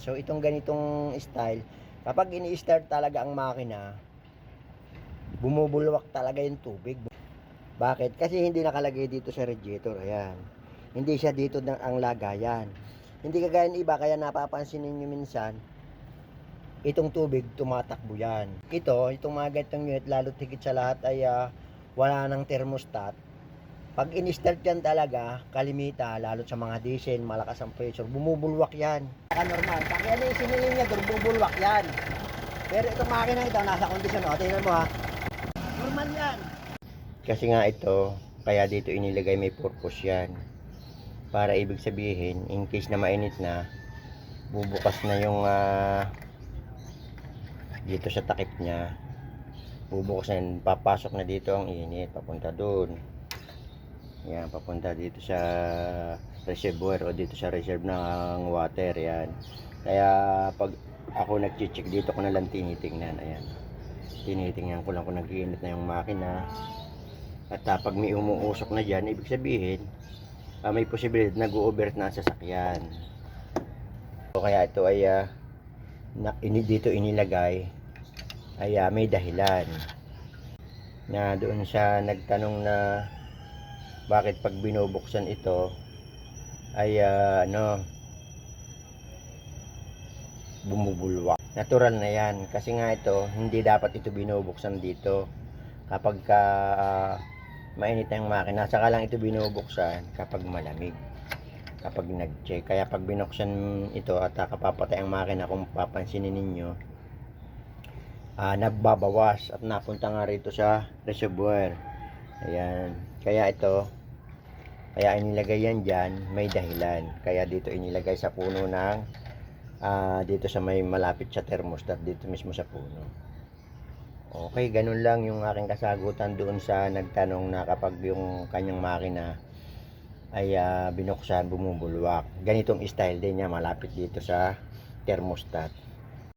So itong ganitong style, kapag ini-start talaga ang makina, bumubulwak talaga yung tubig. Bakit? Kasi hindi nakalagay dito sa radiator. Ayan. Hindi siya dito na ang lagayan. Hindi kagaya ng iba, kaya napapansin ninyo minsan, itong tubig tumatakbo yan. Ito, itong mga ganitong unit, lalo tigit sa lahat ay ah, wala ng thermostat. Pag in-start yan talaga, kalimita, lalo sa mga diesel, malakas ang pressure, bumubulwak yan. Saka normal. Pag yan yung sinilin niya, bumubulwak yan. Pero itong makina ito, nasa kondisyon, o, tingnan mo ha. Normal yan. Kasi nga ito, kaya dito inilagay may purpose yan. Para ibig sabihin, in case na mainit na, bubukas na yung ah, dito sa takip niya. Bubukas na, papasok na dito ang init, papunta doon. Yan, papunta dito sa reservoir o dito sa reserve ng water, yan. Kaya pag ako nag-check dito ko na lang tinitingnan, ayan. Tinitingnan ko lang kung nag-iinit na yung makina. At ah, pag may umuusok na dyan, ibig sabihin, ah, may posibilidad nag-overheat na ang sasakyan. So, kaya ito ay ah, na, ini, dito inilagay ay ah, may dahilan na doon siya nagtanong na bakit pag binubuksan ito ay ah, ano bumubulwak. Natural na yan. Kasi nga ito hindi dapat ito binubuksan dito. Kapag ka ah, mainit na yung makina saka lang ito binubuksan kapag malamig kapag nag-check. Kaya pag binuksan ito at kapapatay ang makina kung papansinin ninyo ah, nagbabawas at napunta nga rito sa reservoir. Ayan. Kaya ito kaya inilagay yan dyan may dahilan kaya dito inilagay sa puno ng ah, dito sa may malapit sa thermostat dito mismo sa puno Okay, ganun lang yung aking kasagutan doon sa nagtanong na kapag yung kanyang makina ay ah, binuksan, bumubulwak. Ganitong style din niya malapit dito sa thermostat.